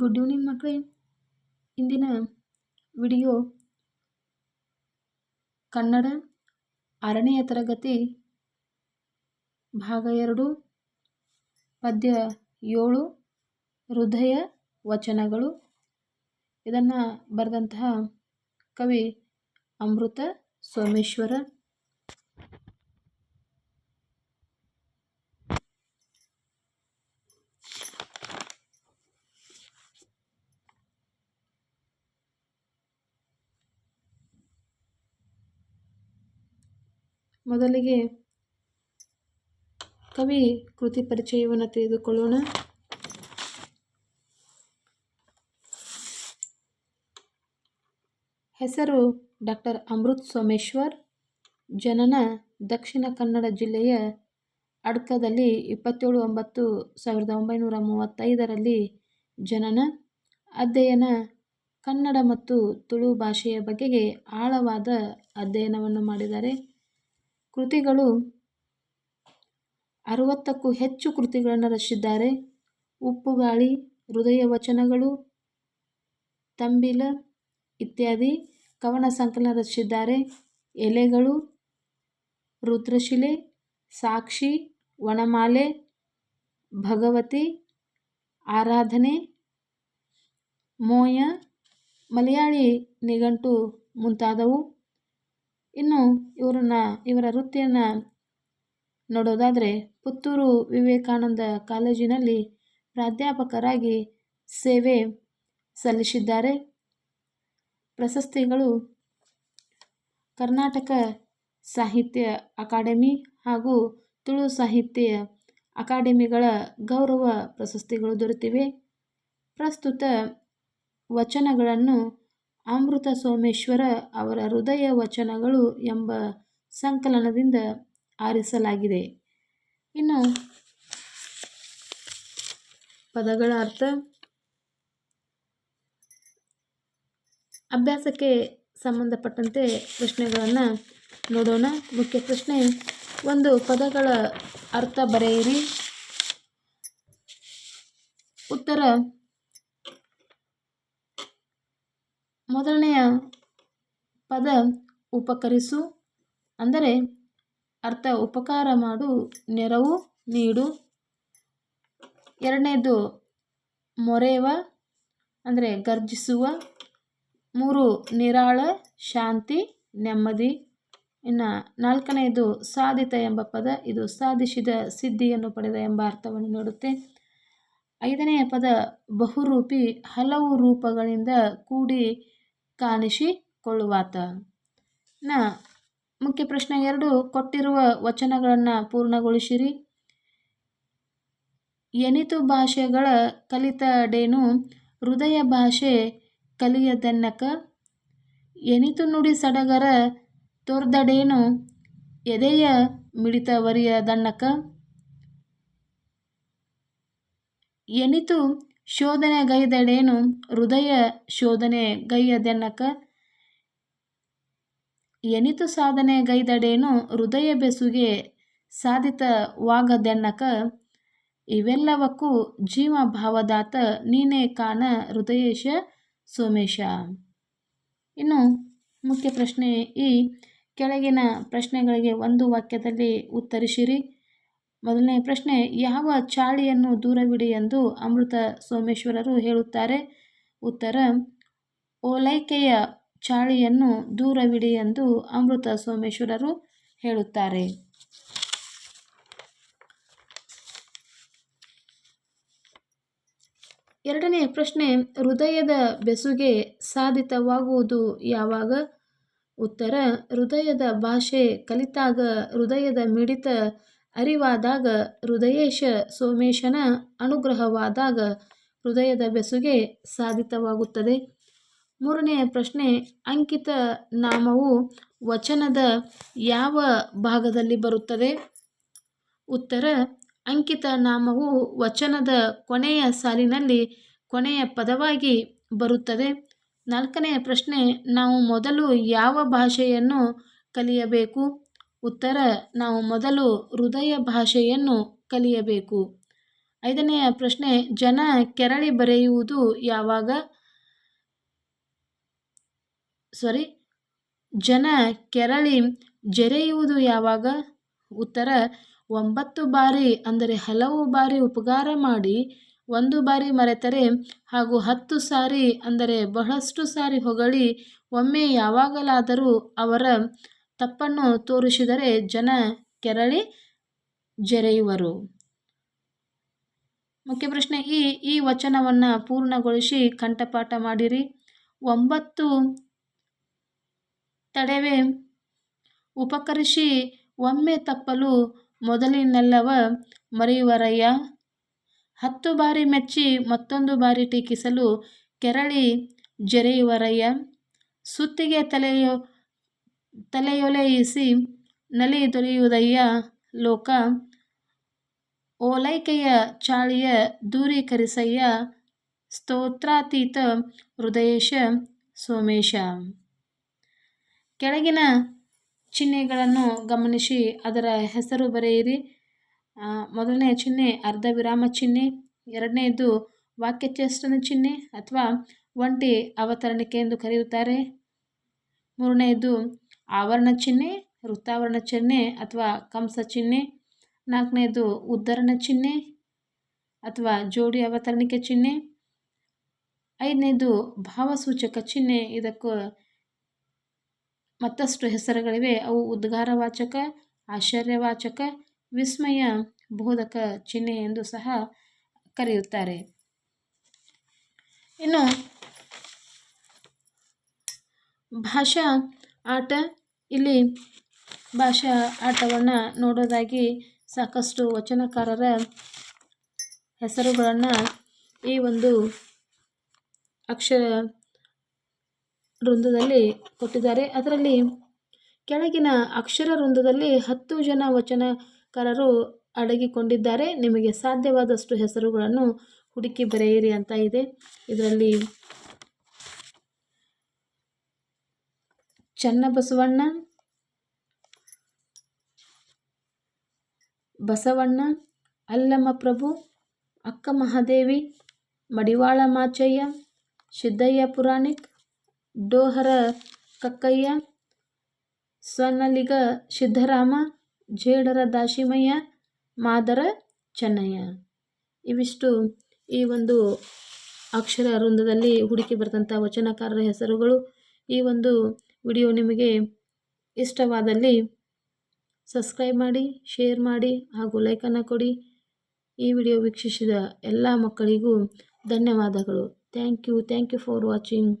Good evening ಮಕ್ಕಳೇ ಇಂದಿನ video Kannada ಆರನೆಯ ತರಗತಿ, ಭಾಗ ಎರಡು, ಪದ್ಯ ಏಳು, ಹೃದಯ ವಚನಗಳು. ಇದನ್ನು ಬರೆದಂತಹ ಕವಿ ಅಮೃತ ಸೋಮೇಶ್ವರ. ಮೊದಲಿಗೆ ಕವಿ ಕೃತಿ ಪರಿಚಯವನ್ನು ತೆಗೆದುಕೊಳ್ಳೋಣ ಹೆಸರು ಡಾಕ್ಟರ್ ಅಮೃತ್ ಸೋಮೇಶ್ವರ್. ಜನನ ದಕ್ಷಿಣ ಕನ್ನಡ ಜಿಲ್ಲೆಯ ಅಡ್ಕದಲ್ಲಿ ಇಪ್ಪತ್ತೇಳು ಒಂಬತ್ತು ಸಾವಿರದ ಒಂಬೈನೂರ ಮೂವತ್ತೈದರಲ್ಲಿ ಜನನ. ಅಧ್ಯಯನ ಕನ್ನಡ ಮತ್ತು ತುಳು ಭಾಷೆಯ ಬಗೆಗೆ ಆಳವಾದ ಅಧ್ಯಯನವನ್ನು ಮಾಡಿದ್ದಾರೆ. ಕೃತಿಗಳು ಅರವತ್ತಕ್ಕೂ ಹೆಚ್ಚು ಕೃತಿಗಳನ್ನು ರಚಿಸಿದ್ದಾರೆ. ಉಪ್ಪುಗಾಳಿ ಹೃದಯ ವಚನಗಳು, ತಂಬಿಲ ಇತ್ಯಾದಿ ಕವನ ಸಂಕಲನ ರಚಿಸಿದ್ದಾರೆ. ಎಲೆಗಳು, ರುದ್ರಶಿಲೆ, ಸಾಕ್ಷಿ, ವನಮಾಲೆ, ಭಗವತಿ, ಆರಾಧನೆ, ಮೋಯ, ಮಲಯಾಳಿ ನಿಘಂಟು ಮುಂತಾದವು. ಇನ್ನು ಇವರನ್ನ, ಇವರ ವೃತ್ತಿಯನ್ನು ನೋಡೋದಾದರೆ ಪುತ್ತೂರು ವಿವೇಕಾನಂದ ಕಾಲೇಜಿನಲ್ಲಿ ಪ್ರಾಧ್ಯಾಪಕರಾಗಿ ಸೇವೆ ಸಲ್ಲಿಸಿದ್ದಾರೆ. ಪ್ರಶಸ್ತಿಗಳು ಕರ್ನಾಟಕ ಸಾಹಿತ್ಯ ಅಕಾಡೆಮಿ ಹಾಗೂ ತುಳು ಸಾಹಿತ್ಯ ಅಕಾಡೆಮಿಗಳ ಗೌರವ ಪ್ರಶಸ್ತಿಗಳು ದೊರೆತಿವೆ. ಪ್ರಸ್ತುತ ವಚನಗಳನ್ನು ಅಮೃತ ಸೋಮೇಶ್ವರ ಅವರ ಹೃದಯ ವಚನಗಳು ಎಂಬ ಸಂಕಲನದಿಂದ ಆರಿಸಲಾಗಿದೆ. ಇನ್ನು ಪದಗಳ ಅರ್ಥ, ಅಭ್ಯಾಸಕ್ಕೆ ಸಂಬಂಧಪಟ್ಟಂತೆ ಪ್ರಶ್ನೆಗಳನ್ನು ನೋಡೋಣ. ಮುಖ್ಯ ಪ್ರಶ್ನೆ, ಒಂದು ಪದಗಳ ಅರ್ಥ ಬರೆಯಿರಿ. ಉತ್ತರ ಮೊದಲನೆಯ ಪದ ಉಪಕರಿಸು ಅಂದರೆ ಅರ್ಥ ಉಪಕಾರ ಮಾಡು, ನೆರವು ನೀಡು. ಎರಡನೇದು ಮೊರೆವ ಅಂದರೆ ಗರ್ಜಿಸುವ. ಮೂರು ನಿರಾಳ, ಶಾಂತಿ, ನೆಮ್ಮದಿ. ಇನ್ನು ನಾಲ್ಕನೆಯದು ಸಾಧಿತ ಎಂಬ ಪದ, ಇದು ಸಾಧಿಸಿದ ಸಿದ್ಧಿಯನ್ನು ಪಡೆದ ಎಂಬ ಅರ್ಥವನ್ನು ನೀಡುತ್ತೆ. ಐದನೆಯ ಪದ ಬಹುರೂಪಿ ಹಲವು ರೂಪಗಳಿಂದ ಕೂಡಿ ಕಾಣಿಸಿಕೊಳ್ಳುವಾತ. ನ. ಮುಖ್ಯ ಪ್ರಶ್ನೆ ಎರಡು, ಕೊಟ್ಟಿರುವ ವಚನಗಳನ್ನು ಪೂರ್ಣಗೊಳಿಸಿರಿ. ಎನಿತು ಭಾಷೆಗಳ ಕಲಿತಡೇನು ಹೃದಯ ಭಾಷೆ ಕಲಿಯದನ್ನಕ ಎನಿತು ನುಡಿ ಸಡಗರ ತೋರ್ದಡೇನು ಎದೆಯ ಮಿಡಿತವರಿಯದನ್ನಕ ಎನಿತು ಶೋಧನೆಗೈದಡೇನು ಹೃದಯ ಶೋಧನೆಗೈಯದೆನ್ನಕ ಎನಿತು ಸಾಧನೆಗೈದಡೇನು ಹೃದಯ ಬೆಸುಗೆ ಸಾಧಿತವಾಗದೆನ್ನಕ ಇವೆಲ್ಲವಕ್ಕೂ ಜೀವ ಭಾವದಾತ ನೀನೇ ಕಾಣ ಹೃದಯೇಶ ಸೋಮೇಶ. ಇನ್ನು ಮುಖ್ಯ ಪ್ರಶ್ನೆ ಈ ಕೆಳಗಿನ ಪ್ರಶ್ನೆಗಳಿಗೆ ಒಂದು ವಾಕ್ಯದಲ್ಲಿ ಉತ್ತರಿಸಿರಿ. ಮೊದಲನೇ ಪ್ರಶ್ನೆ, ಯಾವ ಚಾಳಿಯನ್ನು ದೂರವಿಡಿ ಎಂದು ಅಮೃತ ಸೋಮೇಶ್ವರರು ಹೇಳುತ್ತಾರೆ. ಉತ್ತರ, ಓಲೈಕೆಯ ಚಾಳಿಯನ್ನು ದೂರವಿಡಿ ಎಂದು ಅಮೃತ ಸೋಮೇಶ್ವರರು ಹೇಳುತ್ತಾರೆ. ಎರಡನೇ ಪ್ರಶ್ನೆ, ಹೃದಯದ ಬೆಸುಗೆ ಸಾಧಿತವಾಗುವುದು ಯಾವಾಗ? ಉತ್ತರ, ಹೃದಯದ ಭಾಷೆ ಕಲಿತಾಗ ಹೃದಯದ ಮಿಡಿತ ಅರಿವಾದಾಗ ಹೃದಯೇಶ ಸೋಮೇಶನ ಅನುಗ್ರಹವಾದಾಗ ಹೃದಯದ ಬೆಸುಗೆ ಸಾಧಿತವಾಗುತ್ತದೆ ಮೂರನೆಯ ಪ್ರಶ್ನೆ, ಅಂಕಿತ ನಾಮವು ವಚನದ ಯಾವ ಭಾಗದಲ್ಲಿ ಬರುತ್ತದೆ? ಉತ್ತರ, ಅಂಕಿತ ನಾಮವು ವಚನದ ಕೊನೆಯ ಸಾಲಿನಲ್ಲಿ ಕೊನೆಯ ಪದವಾಗಿ ಬರುತ್ತದೆ. ನಾಲ್ಕನೆಯ ಪ್ರಶ್ನೆ, ನಾವು ಮೊದಲು ಯಾವ ಭಾಷೆಯನ್ನು ಕಲಿಯಬೇಕು? ಉತ್ತರ, ನಾವು ಮೊದಲು ಹೃದಯ ಭಾಷೆಯನ್ನು ಕಲಿಯಬೇಕು. ಐದನೆಯ ಪ್ರಶ್ನೆ, ಜನ ಕೆರಳಿ ಬರೆಯುವುದು ಯಾವಾಗ? ಸಾರಿ ಜನ ಕೆರಳಿ ಜರೆಯುವುದು ಯಾವಾಗ? ಉತ್ತರ, ಒಂಬತ್ತು ಬಾರಿ, ಅಂದರೆ ಹಲವು ಬಾರಿ ಉಪಕಾರ ಮಾಡಿ, ಒಂದು ಬಾರಿ ಮರೆತರೆ, ಹಾಗೂ ಹತ್ತು ಸಾರಿ, ಅಂದರೆ ಬಹಳಷ್ಟು ಸಾರಿ ಹೊಗಳಿ, ಒಮ್ಮೆ ಯಾವಾಗಲಾದರೂ ಅವರ ತಪ್ಪನ್ನು ತೋರಿಸಿದರೆ ಜನ ಕೆರಳಿ ಜರೆಯುವರು. ಮುಖ್ಯ ಪ್ರಶ್ನೆ, ಈ ಈ ವಚನವನ್ನು ಪೂರ್ಣಗೊಳಿಸಿ ಕಂಠಪಾಠ ಮಾಡಿರಿ. ಒಂಬತ್ತು ತಡೆವೆ ಉಪಕರಿಸಿ, ಒಮ್ಮೆ ತಪ್ಪಲು ಮೊದಲಿನೆಲ್ಲವ ಮರೆಯುವರಯ್ಯ. ಹತ್ತು ಬಾರಿ ಮೆಚ್ಚಿ, ಮತ್ತೊಂದು ಬಾರಿ ಟೀಕಿಸಲು ಕೆರಳಿ ಜರೆಯುವರಯ್ಯ. ಸುತ್ತಿಗೆ ತಲೆಯೊ ತಲೆಯೊಲೆಯಿಸಿ ನಲಿ ದೊರೆಯುವುದಯ್ಯ ಲೋಕ. ಓಲೈಕೆಯ ಚಾಳಿಯ ದೂರೀಕರಿಸಯ್ಯ ಸ್ತೋತ್ರಾತೀತ ಹೃದಯೇಶ ಸೋಮೇಶ. ಕೆಳಗಿನ ಚಿಹ್ನೆಗಳನ್ನು ಗಮನಿಸಿ, ಅದರ ಹೆಸರು ಬರೆಯಿರಿ. ಮೊದಲನೇ ಚಿಹ್ನೆ ಅರ್ಧ ವಿರಾಮ ಚಿಹ್ನೆ, ಎರಡನೇದು ವಾಕ್ಯಚೇಷ್ಟನ ಚಿಹ್ನೆ ಅಥವಾ ಒಂಟಿ ಅವತರಣಿಕೆ ಎಂದು ಕರೆಯುತ್ತಾರೆ. ಮೂರನೆಯದು ಆವರಣ ಚಿಹ್ನೆ, ವೃತ್ತಾವರಣ ಚಿಹ್ನೆ ಅಥವಾ ಕಂಸ ಚಿಹ್ನೆ, ನಾಲ್ಕನೇದು ಉದ್ಧರಣ ಚಿಹ್ನೆ ಅಥವಾ ಜೋಡಿ ಅವತರಣಿಕೆ ಚಿಹ್ನೆ, ಐದನೇದು ಭಾವಸೂಚಕ ಚಿಹ್ನೆ. ಇದಕ್ಕೂ ಮತ್ತಷ್ಟು ಹೆಸರುಗಳಿವೆ. ಅವು ಉದ್ಗಾರವಾಚಕ, ಆಶ್ಚರ್ಯವಾಚಕ, ವಿಸ್ಮಯ ಬೋಧಕ ಚಿಹ್ನೆ ಎಂದು ಸಹ ಕರೆಯುತ್ತಾರೆ. ಇನ್ನು ಭಾಷಾ, ಆಟ ಇಲ್ಲಿ ಭಾಷಾ ಆಟವನ್ನು ನೋಡೋದಾಗಿ ಸಾಕಷ್ಟು ವಚನಕಾರರ ಹೆಸರುಗಳನ್ನು ಈ ಒಂದು ಅಕ್ಷರ ವೃಂದದಲ್ಲಿ ಕೊಟ್ಟಿದ್ದಾರೆ. ಅದರಲ್ಲಿ ಕೆಳಗಿನ ಅಕ್ಷರ ವೃಂದದಲ್ಲಿ ಹತ್ತು ಜನ ವಚನಕಾರರು ಅಡಗಿಕೊಂಡಿದ್ದಾರೆ. ನಿಮಗೆ ಸಾಧ್ಯವಾದಷ್ಟು ಹೆಸರುಗಳನ್ನು ಹುಡುಕಿ ಬರೆಯಿರಿ ಅಂತ ಇದೆ. ಇದರಲ್ಲಿ ಚನ್ನಬಸವಣ್ಣ ಬಸವಣ್ಣ ಅಲ್ಲಮಪ್ರಭು ಅಕ್ಕ ಮಹಾದೇವಿ, ಮಡಿವಾಳ ಮಾಚಯ್ಯ, ಸಿದ್ದಯ್ಯ ಪುರಾಣಿಕ್, ಡೋಹರ ಕಕ್ಕಯ್ಯ ಸ್ವನಲಿಗ ಸಿದ್ದರಾಮ, ಜೇಡರ ದಾಶಿಮಯ್ಯ, ಮಾದರ ಚೆನ್ನಯ್ಯ. ಇವಿಷ್ಟು ಈ ಒಂದು ಅಕ್ಷರ ವೃಂದದಲ್ಲಿ ಹುಡುಕಿ ಬರೆದಂಥ ವಚನಕಾರರ ಹೆಸರುಗಳು. ಈ ಒಂದು ವಿಡಿಯೋ ನಿಮಗೆ ಇಷ್ಟವಾದಲ್ಲಿ ಸಬ್ಸ್ಕ್ರೈಬ್ ಮಾಡಿ, ಶೇರ್ ಮಾಡಿ ಹಾಗೂ ಲೈಕನ್ನು ಕೊಡಿ. ಈ ವಿಡಿಯೋ ವೀಕ್ಷಿಸಿದ ಎಲ್ಲ ಮಕ್ಕಳಿಗೂ ಧನ್ಯವಾದಗಳು. Thank you thank you for watching